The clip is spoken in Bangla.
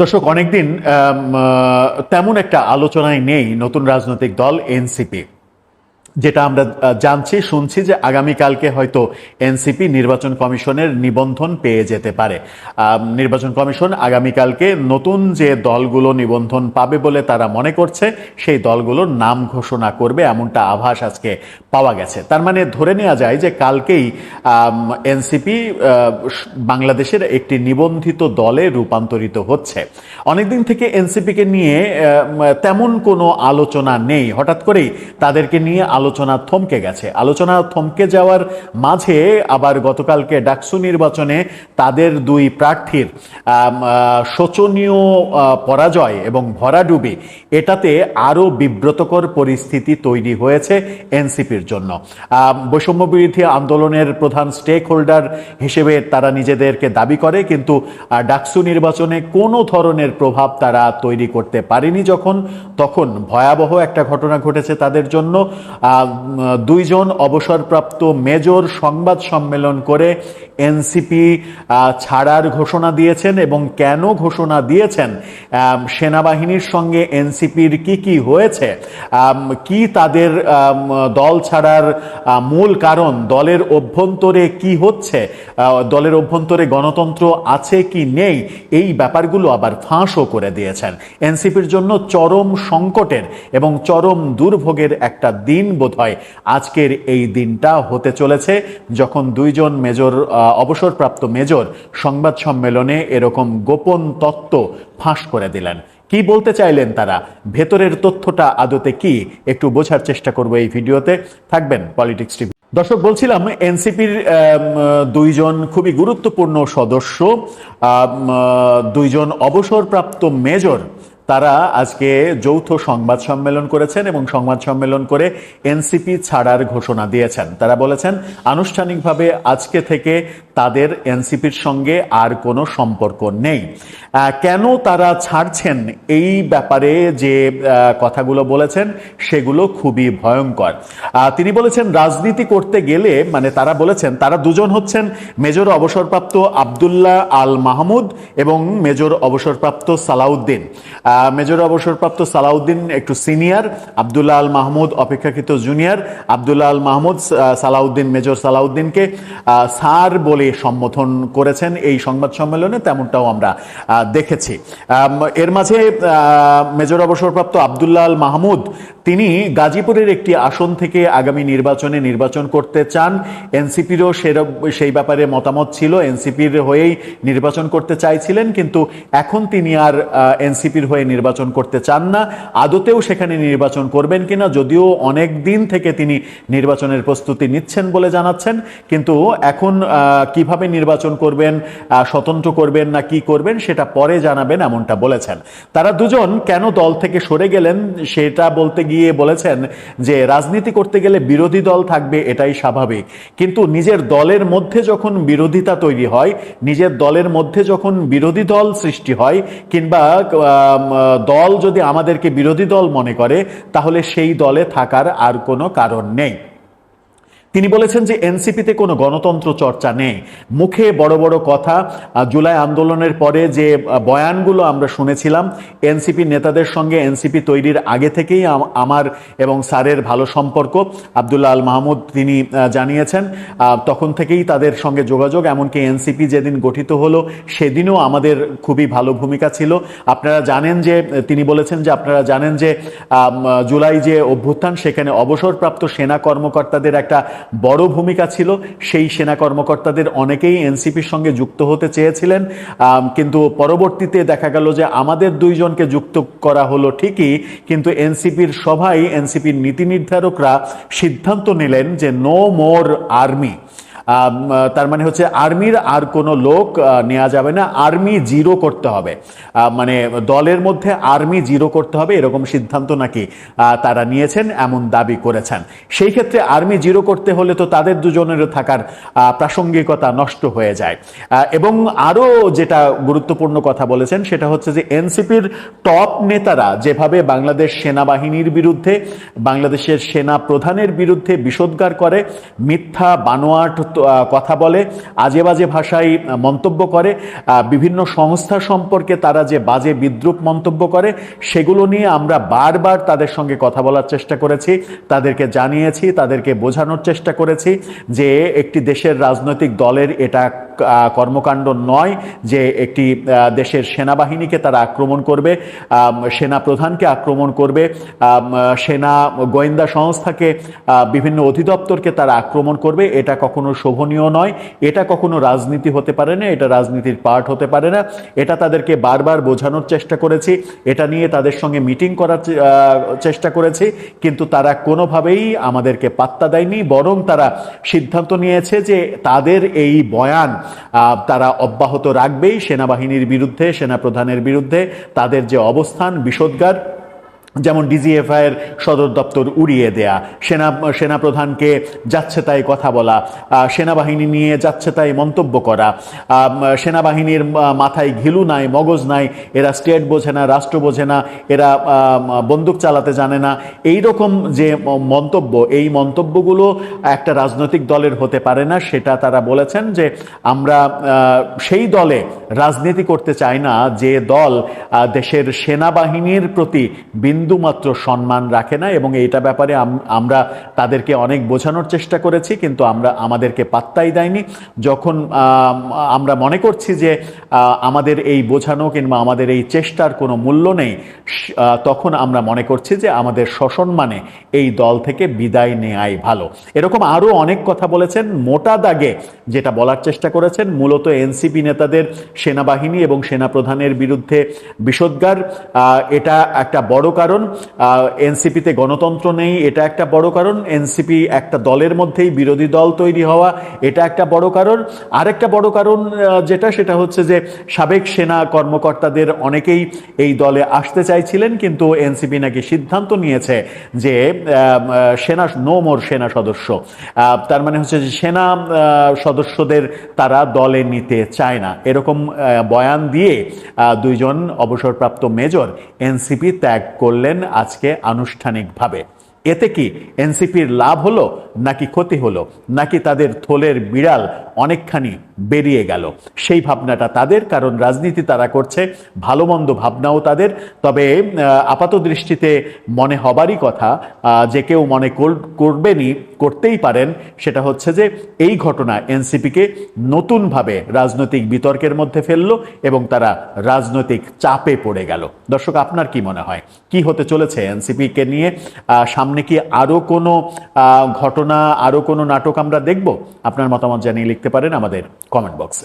দর্শক অনেকদিন তেমন একটা আলোচনায় নেই নতুন রাজনৈতিক দল এনসিপি। যেটা আমরা জানছি, শুনছি যে আগামীকালকে হয়তো এনসিপি নির্বাচন কমিশনের নিবন্ধন পেয়ে যেতে পারে। নির্বাচন কমিশন আগামীকালকে নতুন যে দলগুলো নিবন্ধন পাবে বলে তারা মনে করছে, সেই দলগুলোর নাম ঘোষণা করবে, এমনটা আভাস আজকে পাওয়া গেছে। তার মানে ধরে নেওয়া যায় যে কালকেই এনসিপি বাংলাদেশের একটি নিবন্ধিত দলে রূপান্তরিত হচ্ছে। অনেকদিন থেকে এনসিপিকে নিয়ে তেমন কোনো আলোচনা নেই। হঠাৎ করেই তাদেরকে নিয়ে আলোচনা থমকে গেছে। আলোচনা থমকে যাওয়ার মাঝে আবার গতকালকে ডাকসু নির্বাচনে তাদের দুই প্রার্থীর শোচনীয় পরাজয় এবং ভরাডুবি এটাতে আরও বিব্রতকর পরিস্থিতি তৈরি হয়েছে এনসিপির জন্য। আম, বৈষম্য বিরোধী আন্দোলনের প্রধান স্টেক হোল্ডার হিসেবে তারা নিজেদেরকে দাবি করে কিন্তু ডাকসু নির্বাচনে কোনো ধরনের প্রভাব তারা তৈরি করতে পারেনি যখন তখন ভয়াবহ একটা ঘটনা ঘটেছে তাদের জন্য। দুইজন অবসরপ্রাপ্ত মেজর সংবাদ সম্মেলন করে এনসিপি ছাড়ার ঘোষণা দিয়েছেন এবং কেন ঘোষণা দিয়েছেন? সেনাবাহিনীর সঙ্গে এনসিপির কি কি হয়েছে? কি তাদের দল ছাড়ার মূল কারণ? দলের অভ্যন্তরে কি হচ্ছে? দলের অভ্যন্তরে গণতন্ত্র আছে কি নেই? এই ব্যাপারগুলো আবার ফাঁসও করে দিয়েছেন। এনসিপির জন্য চরম সংকটের এবং চরম দুর্ভোগের একটা দিন বোধহয় আজকের এই দিনটা হতে চলেছে যখন দুইজন মেজর অবসরপ্রাপ্ত মেজর সংবাদ সম্মেলনে এরকম গোপন তত্ত্ব ফাঁস করে দিলেন। কি বলতে চাইলেন তারা? ভেতরের তথ্যটা আদতে কি? একটু বোঝার চেষ্টা করব এই ভিডিওতে। থাকবেন পলিটিক্স টিভি। দর্শক, বলছিলাম এনসিপির দুইজন খুবই গুরুত্বপূর্ণ সদস্য দুইজন অবসরপ্রাপ্ত মেজর তারা আজকে যৌথ সংবাদ সম্মেলন করেছেন এবং সংবাদ সম্মেলন করে এনসিপি ছাড়ার ঘোষণা দিয়েছেন। তারা বলেছেন, আনুষ্ঠানিকভাবে আজকে থেকে তাদের এনসিপির সঙ্গে আর কোনো সম্পর্ক নেই। কেন তারা ছাড়ছেন এই ব্যাপারে যে কথাগুলো বলেছেন, সেগুলো খুবই ভয়ঙ্কর। তিনি বলেছেন, রাজনীতি করতে গেলে মানে তারা বলেছেন, তারা দুজন হচ্ছেন মেজর অবসরপ্রাপ্ত আবদুল্লাহ আল মাহমুদ এবং মেজর অবসরপ্রাপ্ত সালাউদ্দিন। মেজর অবসরপ্রাপ্ত সালাউদ্দিন একটু সিনিয়র, আবদুল্লাহ আল মাহমুদ অপেক্ষাকৃত জুনিয়র। আবদুল্লাহ আল মাহমুদ সালাউদ্দিন, মেজর সালাউদ্দিনকে স্যার বলে সম্বোধন করেছেন এই সংবাদ সম্মেলনে, তেমনটাও আমরা দেখেছি। এর মাঝে মেজর অবসরপ্রাপ্ত আবদুল্লাহ আল মাহমুদ, তিনি গাজীপুরের একটি আসন থেকে আগামী নির্বাচনে নির্বাচন করতে চান। এনসিপিরও সেই ব্যাপারে মতামত ছিল, এনসিপির হয়েই নির্বাচন করতে চাইছিলেন, কিন্তু এখন তিনি আর এনসিপির হয়ে নির্বাচন করতে চান না, আদতেও সেখানে নির্বাচন করবেন কিনা যদিও অনেক দিন থেকে তিনি নির্বাচনের প্রস্তুতি নিচ্ছেন বলে জানাচ্ছেন, কিন্তু এখন কীভাবে নির্বাচন করবেন স্বতন্ত্র করবেন না কি করবেন সেটা পরে জানাবেন এমনটা বলেছেন। তারা দুজন কেন দল থেকে সরে গেলেন সেটা বলতে গিয়ে বলেছেন যে রাজনীতি করতে গেলে বিরোধী দল থাকবে, এটাই স্বাভাবিক। কিন্তু নিজের দলের মধ্যে যখন বিরোধিতা তৈরি হয়, নিজের দলের মধ্যে যখন বিরোধী দল সৃষ্টি হয়, কিংবা দল যদি আমাদেরকে বিরোধী দল মনে করে, তাহলে সেই দলে থাকার আর কোনো কারণ নেই। তিনি বলেছেন যে এনসিপিতে কোনো গণতন্ত্র চর্চা নেই। মুখে বড় বড় কথা জুলাই আন্দোলনের পরে যে বয়ানগুলো আমরা শুনেছিলাম, এনসিপি নেতাদের সঙ্গে এনসিপি তৈরির আগে থেকেই আমার এবং স্যারের ভালো সম্পর্ক, আবদুল্লাহ আল মাহমুদ তিনি জানিয়েছেন। তখন থেকেই তাদের সঙ্গে যোগাযোগ, এমনকি এনসিপি যেদিন গঠিত হলো, সেদিনও আমাদের খুবই ভালো ভূমিকা ছিল। আপনারা জানেন যে, তিনি বলেছেন যে, আপনারা জানেন যে জুলাই যে অভ্যুত্থান, সেখানে অবসরপ্রাপ্ত সেনা কর্মকর্তাদের একটা বড় ভূমিকা ছিল। সেই সেনা কর্মকর্তাদের অনেকেই এনসিপির সঙ্গে যুক্ত হতে চেয়েছিলেন। কিন্তু পরবর্তীতে দেখা গেল যে আমাদের দুইজনকে যুক্ত করা হলো ঠিকই, কিন্তু এনসিপির সভায়, এনসিপির নীতি নির্ধারকরা সিদ্ধান্ত নিলেন যে নো মোর আর্মি তার মানে হচ্ছে আর্মির আর কোনো লোক নেওয়া যাবে না। আর্মি জিরো করতে হবে। মানে দলের মধ্যে আর্মি জিরো করতে হবে, এরকম সিদ্ধান্ত নাকি তারা নিয়েছেন, এমন দাবি করেছেন। সেই ক্ষেত্রে আর্মি জিরো করতে হলে তো তাদের দুজনেরও থাকার প্রাসঙ্গিকতা নষ্ট হয়ে যায়। এবং আরও যেটা গুরুত্বপূর্ণ কথা বলেছেন, সেটা হচ্ছে যে এনসিপির টপ নেতারা যেভাবে বাংলাদেশ সেনাবাহিনীর বিরুদ্ধে, বাংলাদেশের সেনা প্রধানের বিরুদ্ধে বিষোদ্গার করে, মিথ্যা বানোয়াট কথা বলে, আজে বাজে ভাষায় মন্তব্য করে বিভিন্ন সংস্থা সম্পর্কে তারা যে বাজে বিদ্রুপ মন্তব্য করে, সেগুলো নিয়ে আমরা বারবার তাদের সঙ্গে কথা বলার চেষ্টা করেছি, তাদেরকে জানিয়েছি, তাদেরকে বোঝানোর চেষ্টা করেছি যে একটি দেশের রাজনৈতিক দলের এটা কর্মকাণ্ড নয় যে একটি দেশের সেনাবাহিনীকে তারা আক্রমণ করবে সেনা প্রধানকে আক্রমণ করবে সেনা গোয়েন্দা সংস্থাকে বিভিন্ন অধিদপ্তরকে তারা আক্রমণ করবে, এটা কখনো শোভনীয় নয়। এটা কখনো রাজনীতি হতে পারে না, এটা রাজনীতির পার্ট হতে পারে না। এটা তাদেরকে বারবার বোঝানোর চেষ্টা করেছি, এটা নিয়ে তাদের সঙ্গে মিটিং করার চেষ্টা করেছি, কিন্তু তারা কোনোভাবেই আমাদেরকে পাত্তা দেয়নি, বরং তারা সিদ্ধান্ত নিয়েছে যে তাদের এই বয়ান তারা অব্যাহত রাখবেই। সেনাবাহিনীর বিরুদ্ধে, সেনাপ্রধানের বিরুদ্ধে তাদের যে অবস্থান, বিষোদ্গার যেমন ডিজিএফআই এর সদর দপ্তর উড়িয়ে দেয়া, সেনা, সেনাপ্রধানকে যাচ্ছে তাই কথা বলা সেনাবাহিনী নিয়ে যাচ্ছে তাই মন্তব্য করা সেনাবাহিনীর মাথায় ঘিলু নাই, মগজ নাই, এরা স্টেট বোঝে না, রাষ্ট্র বোঝে না, এরা বন্দুক চালাতে জানে না, এই রকম যে মন্তব্য, এই মন্তব্যগুলো একটা রাজনৈতিক দলের হতে পারে না, সেটা তারা বলেছেন যে আমরা সেই দলে রাজনীতি করতে চাই না, যে দল দেশের সেনাবাহিনীর প্রতি বিন্দুমাত্র সম্মান রাখে না এবং এইটা ব্যাপারে আম- আমরা তাদেরকে অনেক বোঝানোর চেষ্টা করেছি কিন্তু আমরা আমাদেরকে পাত্তাই দেয়নি। যখন আম, আমরা মনে করছি যে আমাদের এই বোঝানো কিংবা আমাদের এই চেষ্টার কোনো মূল্য নেই তখন আমরা মনে করছি যে আমাদের সসম্মানে এই দল থেকে বিদায় নেয়াই ভালো। এরকম আরও অনেক কথা বলেছেন। মোটা দাগে যেটা বলার চেষ্টা করেছেন মূলত এনসিপি নেতাদের সেনাবাহিনী এবং সেনাপ্রধানের বিরুদ্ধে বিষোদ্গার এটা একটা বড় কারণ এনসিপিতে গণতন্ত্র নেই, এটা একটা বড় কারণ। এনসিপি একটা দলের মধ্যেই বিরোধী দল তৈরি হওয়া, এটা একটা বড় কারণ। আরেকটা বড় কারণ যেটা, সেটা হচ্ছে যে সাবেক সেনা কর্মকর্তাদের অনেকেই এই দলে আসতে চাইছিলেন, কিন্তু এনসিপি নাকি সিদ্ধান্ত নিয়েছে যে সেনা নো মোর সেনা সদস্য। তার মানে হচ্ছে যে সেনা সদস্যদের তারা দলে নিতে চায় না। এরকম বয়ান দিয়ে দুইজন অবসরপ্রাপ্ত মেজর এনসিপি ত্যাগ করলেন। আজকে আনুষ্ঠানিকভাবে। এতে কি এনসিপির লাভ হলো নাকি ক্ষতি হলো? নাকি তাদের থলের বিড়াল অনেকখানি বেরিয়ে গেল? সেই ভাবনাটা তাদের, কারণ রাজনীতি তারা করছে ভালো মন্দ ভাবনাও তাদের। তবে আপাত দৃষ্টিতে মনে হবারই কথা যে কেউ মনে কর- করবেনই, করতেই পারেন, সেটা হচ্ছে যে এই ঘটনা এনসিপিকে নতুনভাবে রাজনৈতিক বিতর্কের মধ্যে ফেলল এবং তারা রাজনৈতিক চাপে পড়ে গেল। দর্শক, আপনার কি মনে হয়? কি হতে চলেছে এনসিপিকে নিয়ে? সামনে কি আরও কোনো ঘটনা আরও কোনো নাটক আমরা দেখব? আপনার মতামত জানিয়ে লিখতে পারেন আমাদের কমেন্ট বক্সে